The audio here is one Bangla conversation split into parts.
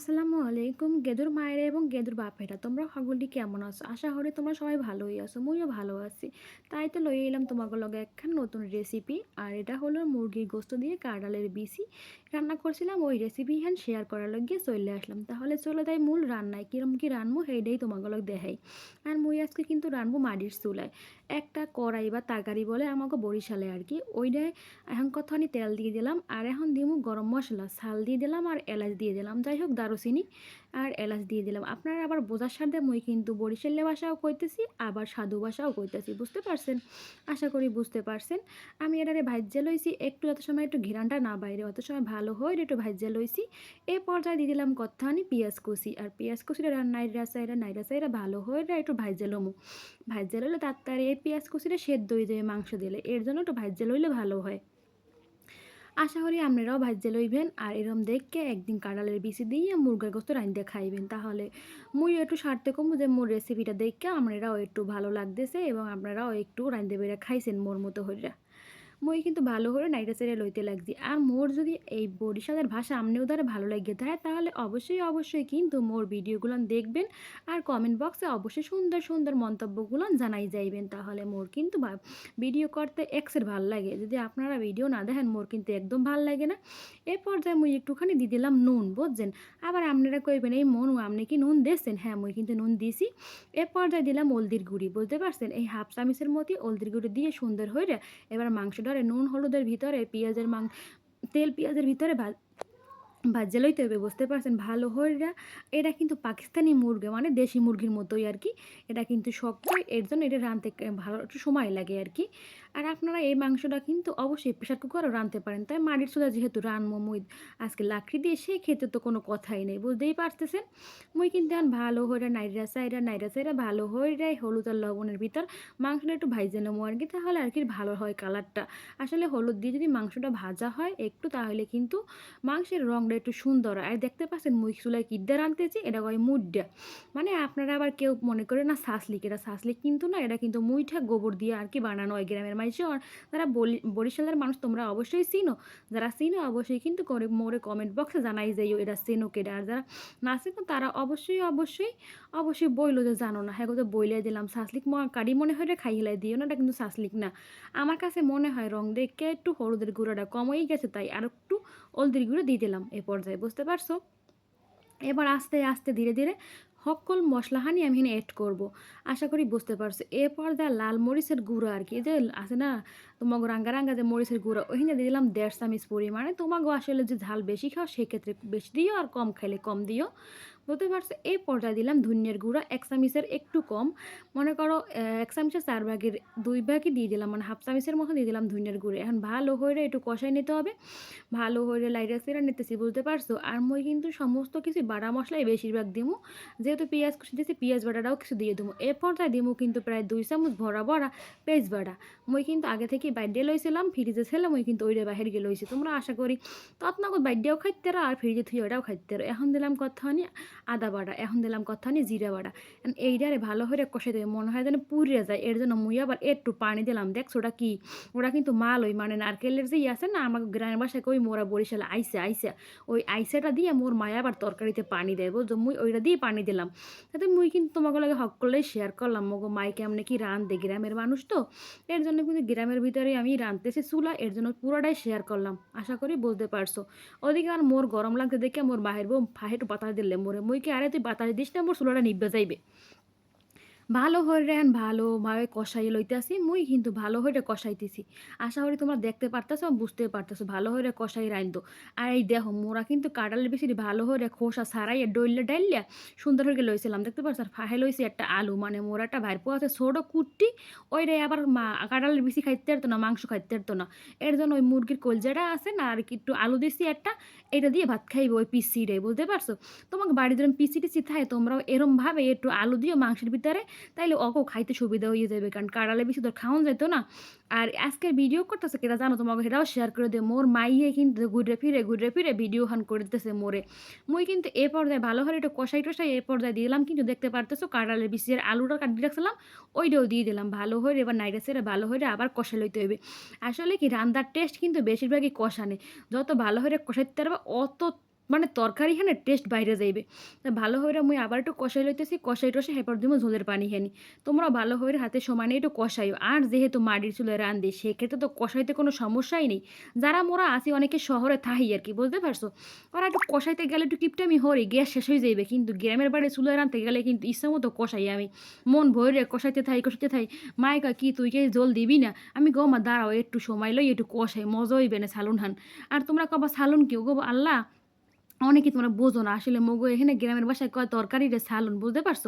আসসালামু আলাইকুম। গেদুর মায়েরা এবং গেদুর বাপেরা, তোমরা সকলটি কেমন আছো? আশা করি তোমরা সবাই ভালোই আছো, মুইও ভালো আছি। তাই তো লই এলাম তোমাকে লগে একখান নতুন রেসিপি আর এটা হলো মুরগির গোস্ত দিয়ে কাঁড়ালের বিসি রান্না করছিলাম, ওই রেসিপি হ্যান শেয়ার করার লগে চলে আসলাম। তাহলে চলে তাই মূল রান্নায় কিরম কি রানবো সেইটাই তোমাকে লগ দেখাই। আর মুই আজকে কিন্তু রানবো মাটির চুলায়। একটা কড়াই বা তাকারি বলে আমাকে বরিশালে আর কি, ওইটায় এখন কতখানি তেল দিয়ে দিলাম, আর এখন দিমু গরম মশলা ছাল দিয়ে দিলাম আর এলাচ দিয়ে দিলাম। যাই হোক দারুচিনি আর এলাচ দিয়ে দিলাম। আপনারা আবার বোঝার সাথে মই কিন্তু বরিশালে ভাষাও কইতেছি, আবার সাধু ভাষাও কইতেছি, বুঝতে পারছেন? আশা করি বুঝতে পারছেন। আমি এটারে ভাজ্যে লইছি, একটু যত সময় একটু ঘিরানটা না বাইরে, অত সময় ভালো হয় একটু ভাজ্যে লইছি। এ পর্যায়ে দিয়ে দিলাম কত্থানি পেঁয়াজ কুচি, আর পেঁয়াজ কুচিটা নাইরা সাইরা নাইরা সাইরা ভালো হয় একটু ভাজ্যে লমু। ভাজ্যে লইলে তাড়াতাড়ি এই পেঁয়াজ কুচিটা সেদ্ধ হয়ে যায় মাংস দিলে, এর জন্য একটু ভাজ্যে লইলে ভালো হয়। আশা করি আপনারাও ভাজ্যে লইবেন। আর এরম দেখকে একদিন কাঁড়ালের বিচি দিয়ে মুরগার গোস্ত রাঁধতে খাইবেন। তাহলে মুই একটু সারতে কমু যে মোর রেসিপিটা দেখে আপনারাও একটু ভালো লাগতেছে এবং আপনারাও একটু রাঁধতে বেড়ে খাইছেন মোর মতো হইরা। মই কিন্তু ভালো করে নাইটা সেরে লইতে লাগছি। আর মোর যদি এই বরিশালের ভাষা আমনেও দ্বারা ভালো লাগে থাকে তাহলে অবশ্যই অবশ্যই কিন্তু মোর ভিডিওগুলো দেখবেন আর কমেন্ট বক্সে অবশ্যই সুন্দর সুন্দর মন্তব্যগুলো জানাই যাইবেন। তাহলে মোর কিন্তু ভিডিও করতে এক্সের ভালো লাগে। যদি আপনারা ভিডিও না দেখেন, মোর কিন্তু একদম ভালো লাগে না। এ পর্যায়ে মুই একটুখানি দিয়ে দিলাম নুন, বুঝছেন? আবার আপনারা কইবেন, এই মনু, আপনি কি নুন দিয়েছেন? হ্যাঁ মুই কিন্তু নুন দিছি এ পর্যায়ে দিলাম হলদির গুঁড়ি, বুঝতে পারছেন? এই হাফ চামিচের মতোই হলদির গুঁড়ি দিয়ে সুন্দর হয়ে এবার মাংসটা ধরে নুন হলুদের ভিতরে পেঁয়াজের মাং তেল পেঁয়াজের ভিতরে ভাজ্যে লইতে হবে বুঝতে পারছেন, ভালো হরিরা এটা কিন্তু পাকিস্তানি মুরগি মানে দেশি মুরগির মতোই আর কি। এটা কিন্তু শক্ত, এর জন্য এটা রাঁধতে ভালো, একটু সময় লাগে আর কি। আর আপনারা এই মাংসটা কিন্তু অবশ্যই প্রেশার কুকারও রাঁধতে পারেন। তাই মাটির সোদা যেহেতু রানমো মুই আজকে লাকড়ি দিয়ে সেই খেতে তো কোনো কথাই নেই, বুঝতেই পারতেছেন? মুই কিন্তু এখন ভালো হয়ে নাইরা সাইরা নাইরা সাইরা, ভালো যায় হলুদ আর লবণের ভিতর মাংসটা একটু ভাইজে নেব আর কি, তাহলে আর কি ভালো হয় কালারটা। আসলে হলুদ দিয়ে যদি মাংসটা ভাজা হয় একটু, তাহলে কিন্তু মাংসের রঙটা একটু সুন্দর আর দেখতে পাচ্ছেন মুই চুলায় কিদ্দা রানতেছি এটা হয় মুড্ডা মানে আপনারা আবার কেউ মনে করে না শাসলিক এটা শাসলিক কিন্তু না, এটা কিন্তু মুইঠা গোবর দিয়ে আর কি বানানো হয় গ্রামের মানুষের। যারা বরিশালের মানুষ তোমরা অবশ্যই চিনো। যারা চিনো অবশ্যই কিন্তু করে, মোরে কমেন্ট বক্সে জানাই যাইও এটা চেনো কেটা আর যারা না চিনো তারা অবশ্যই অবশ্যই অবশ্যই বইলো যে জানো না। হ্যাঁ তো বইলে দিলাম শাসলিক কারি মনে হয় খাই হেলাই দিও না, এটা কিন্তু শাসলিক না। আমার কাছে মনে হয় রং দেখে একটু হলুদের গুঁড়োটা কমই গেছে, তাই আর একটু হলদির গুঁড়ো দিয়ে দিলাম। এ পর্যায়ে, বুঝতে পারছ? এবার আস্তে আস্তে ধীরে ধীরে সকল মশলাহানি আমি এখানে অ্যাড করব। আশা করি বুঝতে পারছ। এরপর যা লাল মরিচের গুঁড়ো আর কি যে আছে না তোমাকে রাঙ্গা রাঙ্গা যে মরিচের গুঁড়ো ওইখানে দিয়ে দিলাম দেড় চামিচ পরিমাণে। তোমাকে আসলে যে ঝাল বেশি খাও, সেক্ষেত্রে বেশি দিও আর কম খাইলে কম দিও। বুঝতে পারছ এই পর্যায়ে দিলাম ধনিয়ার গুঁড়া, এক চামিচের একটু কম। মনে করো এক চামিচের চার ভাগের দুই ভাগই দিয়ে দিলাম মানে হাফ চামিচের মতো দিয়ে দিলাম ধনিয়ার গুঁড়ো। এখন ভালো হয়ে একটু কষাই নিতে হবে, ভালো হয়ে লাইরা সেরা নিতেছি, বুঝতে পারছ? আর মই কিন্তু সমস্ত কিছু বাড়া মশলাই বেশিরভাগ দিমু, যেহেতু পেঁয়াজ কষে দিয়েছি পেঁয়াজ বাটাটাও কিছু দিয়ে দেবো এ পর্যায়ে দিমু কিন্তু প্রায় দুই চামচ ভরা ভরা পেঁয়াজ বাটা। মই কিন্তু আগে থেকে বাইডে লইছিলাম, ফ্রিজে ছিলাম ওই কিন্তু ওইটা বাহির গিয়ে লইছি। তোমরা আশা করি তৎনগর বাইডেও খাইতে আর ফ্রিজে থুই ওটাও খাইতে এখন দিলাম কথা আদা বাটা, এখন দিলাম কথা নিয়ে জিরা বাটা। এইটারে ভালো করে কষে দেবে, মনে হয় যেন পুড়িয়ে যায়, এর জন্য মুই আবার একটু পানি দিলাম। দেখছ ওটা কি? ওরা কিন্তু মাল ওই মানে নারকেলের যে আছে না আমার গ্রামের বাসায় ওই মোরা বরিশাল আইসে আইসে, ওই আইসাটা দিয়ে মোর মায়া আবার তরকারিতে পানি দেয়, বুঝছ? মুই ওইটা দিয়ে পানি দিলাম। তাতে মুই কিন্তু তোমাকে লাগে হক করলেই শেয়ার করলাম, মগো মাই কেমনে কি রাঁধে, গ্রামের মানুষ তো? এর জন্য কিন্তু গ্রামের ভিতরে আমি রাঁধতেছি চুলা, এর জন্য পুরোটাই শেয়ার করলাম। আশা করি বুঝতে পারছ। ওদিকে আর মোর গরম লাগতে দেখে মোর বাহির বউ ফাহেটু পাতা দিলে, মোরে মুইকে আরে তুই বাতাস দিস না মোর চুলাটা নিব্বে যাইবে। ভালো হয়ে রেন ভালোভাবে কষাই লইতে আসি মুই কিন্তু ভালো হয়ে কষাইতেছি। আশা করি তোমরা দেখতে পারতেছো, বুঝতে পারতেছো, ভালো হয়ে কষাই রাইন্দো আর এই দেখো, মোরা কিন্তু কাটালের বেশি ভালো হয়ে খোসা সারাইয়া ডইলে ডাইলিয়া সুন্দর হয়ে লইছিলাম। দেখতে পারছ? আর ফাহে লইছি একটা আলু মানে মোরাটা ভাইর পোয়াছে ছোটো কুট্টি ওইটাই আবার মা কাটালের বেশি খাইতে পারতো না, মাংস খাইতে পারতো না। এর জন্য ওই মুরগির কলজাটা আছে না, আর একটু আলু দিছি একটা, এটা দিয়ে ভাত খাইবো ওই পিসিটাই বুঝতে পারছ? তোমাকে বাড়ি ধরুন পিসি টিসি থাকে, তোমরাও এরমভাবে একটু আলু দিও মাংসের ভিতরে তাইলে অকো খাইতে সুবিধা হয়ে যাবে কারণ কাড়ালে বেশি তোর খাওয়ান যেত না। আর আজকের ভিডিও করতেছে কেটা জানো তোমাকে? সেটাও শেয়ার করে দেয় মোর মাইয়ে কিন্তু ঘুরে ফিরে ঘুরে ফিরে ভিডিও হান করে দিতেছে মোরে। মুই কিন্তু এ পর্যায়ে ভালো করে একটু কষাই টসাই এ পর্যায়ে দিলাম। কিন্তু দেখতে পারতেছো কাঁড়ালের বিশের আলুটা কাটি রাখছিলাম, ওইটাও দিয়ে দিলাম। ভালো হয়ে এবার নাইটা সেরে ভালো হয়ে আবার কষা লইতে হবে আসলে কি রান্নার টেস্ট কিন্তু বেশিরভাগই কষানে যত ভালো হয়ে কষাইতে পারবে, অত মানে তরকারি খানে টেস্ট বাইরে যাইবে। ভালো হইরা মুই আবার একটু কষাই লইতেছি, কষাই টষাই হেপর দিমু ঝোলের পানি খানি তোমরা ভালো হইরে হাতে সমানে একটু কষাইও। আর যেহেতু মাটির চুলে রান্ধি, সেক্ষেত্রে তো কষাইতে কোনো সমস্যাই নেই। যারা মোরা আছি অনেকে শহরে থাহি আর কি, বুঝতে পারছ? ওরা একটু কষাইতে গেলে একটু কিপটামি হরি, গ্যাস শেষ হয়ে যাইবে। কিন্তু গ্রামের বাড়ি চুলে রাঁধতে গেলে কিন্তু ইচ্ছা মতো কষাই আমি। মন ভরে কষাইতে থাই কষাইতে থাই। মাইকা কি তুই কে জল দিবি না? আমি গো মা, দাঁড়াও, একটু সময় লই, একটু কষাই, মজা হইবে না সালুন হান আর তোমরা কবা, সালুন কি গো, আল্লাহ অনেকে তোমরা বোঝো না, আসলে মগো এখানে গ্রামের বাসায় কয় তরকারি রে সালুন বুঝতে পারছ?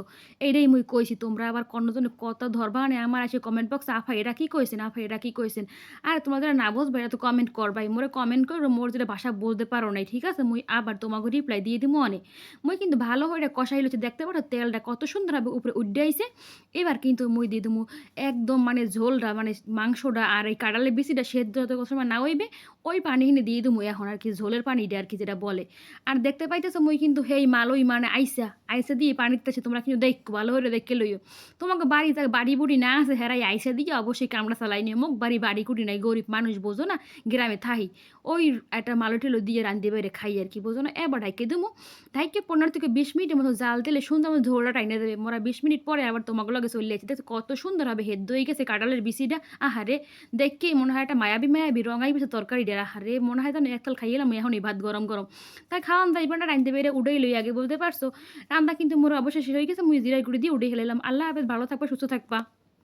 এইটাই মুই কইছি, তোমরা আবার কন্নজনে কত ধরবা? মানে আমার আসে কমেন্ট বক্সে আফা, এরা কি কইছেন? আফা, এরা কি কইছেন? আর তোমরা না বুঝবে এটা তো কমেন্ট করবাই মোরে কমেন্ট করো, মোর যেটা ভাষা বলতে পারো নাই, ঠিক আছে? মুই আবার তোমাকে রিপ্লাই দিয়ে দিমু অনেক। মুই কিন্তু ভালো হয়ে কষাই লইছে, দেখতে পারো তেলটা কত সুন্দরভাবে উপরে উঠে আইছে। এবার কিন্তু মুই দিয়ে দিমু একদম মানে ঝোলটা মানে মাংসটা আর এই কাঁড়ালের বেশিটা সেদ্ধ কত সময় না হইবে, ওই পানি কিনে দিয়ে দিমু। এখন আর কি ঝোলের পানিটা আর কি যেটা বলে। আর দেখতে পাইতেছো মুই কিন্তু হেই মালই মানে আইসা আইসা দিয়ে পানিতেছে তোমরা কিন্তু দেখো, ভালো করে দেখে লইও। তোমাকে বাড়ি যা, বাড়ি বুড়ি না আছে, হেরাই আইসা দিয়ে অবশ্যই কামড়া চালাই নিয়ে মুখ বাড়ি বাড়ি কুড়ি নাই, গরিব মানুষ, বোঝো না, গ্রামে থাহি। ওই একটা মালো টেলো দিয়ে রান্ধি বাইরে খাই আর কি, বোঝো না, এবার ঢাইকে দেবো ঢাইকে পনেরো থেকে বিশ মিনিটের মতো জাল দিলে সুন্দর মতো ঝোলটা টাইনে দেবে। মোরা বিশ মিনিট পরে আবার তোমাকে লগে চলে যাচ্ছে দেখো কত সুন্দর হবে, হেদ্দ হয়ে গেছে কাঁটালের বিসিটা আহারে দেখকেই মনে হয় একটা মায়াবি মায়াবি রঙাই বেছে তরকারি ডেরা আহারে, মনে হয় যেন একতাল খাইলাম এখন এই ভাত গরম গরম। তাই খাওয়ান যাইবানটা রাঁধতে বেড়ে উড়েই লই আগে বলতে পারছ? রান্না কিন্তু মোর অবশ্যই শেষ হয়ে গেছে, মুই জিরাই গুড়ি দিয়ে উড়ে খেলাম আল্লাহ হাফেজ, ভালো থাকবা, সুস্থ থাকবা।